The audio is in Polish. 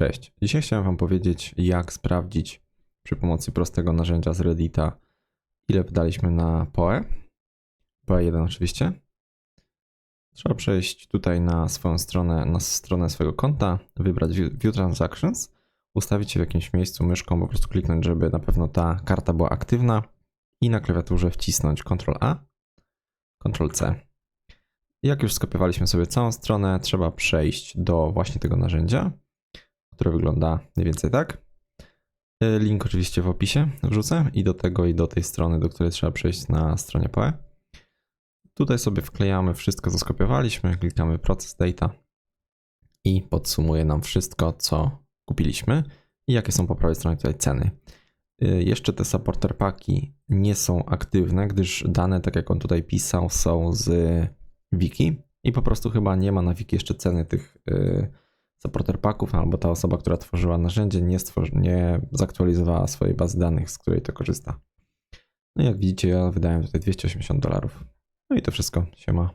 Cześć. Dzisiaj chciałem Wam powiedzieć, jak sprawdzić przy pomocy prostego narzędzia z Reddita, ile wydaliśmy na POE. POE 1 oczywiście. Trzeba przejść tutaj na swoją stronę, na stronę swojego konta, wybrać View View Transactions, ustawić się w jakimś miejscu myszką, po prostu kliknąć, żeby na pewno ta karta była aktywna i na klawiaturze wcisnąć Ctrl A, Ctrl C. Jak już skopiowaliśmy sobie całą stronę, trzeba przejść do właśnie tego narzędzia które wygląda mniej więcej tak. Y, Link oczywiście w opisie wrzucę i do tego i do tej strony, do której trzeba przejść na stronie POE. Tutaj sobie wklejamy wszystko, co skopiowaliśmy, klikamy Process Data i podsumuje nam wszystko, co kupiliśmy i jakie są po prawej stronie tutaj ceny. Y, Jeszcze te supporter paki nie są aktywne, gdyż dane, tak jak on tutaj pisał, są z wiki i po prostu chyba nie ma na wiki jeszcze ceny tych y, supporter packów, albo ta osoba, która tworzyła narzędzie, nie, stworzy, nie zaktualizowała swojej bazy danych, z której to korzysta. No jak widzicie, ja wydałem tutaj 280 dolarów. No i to wszystko. Siema.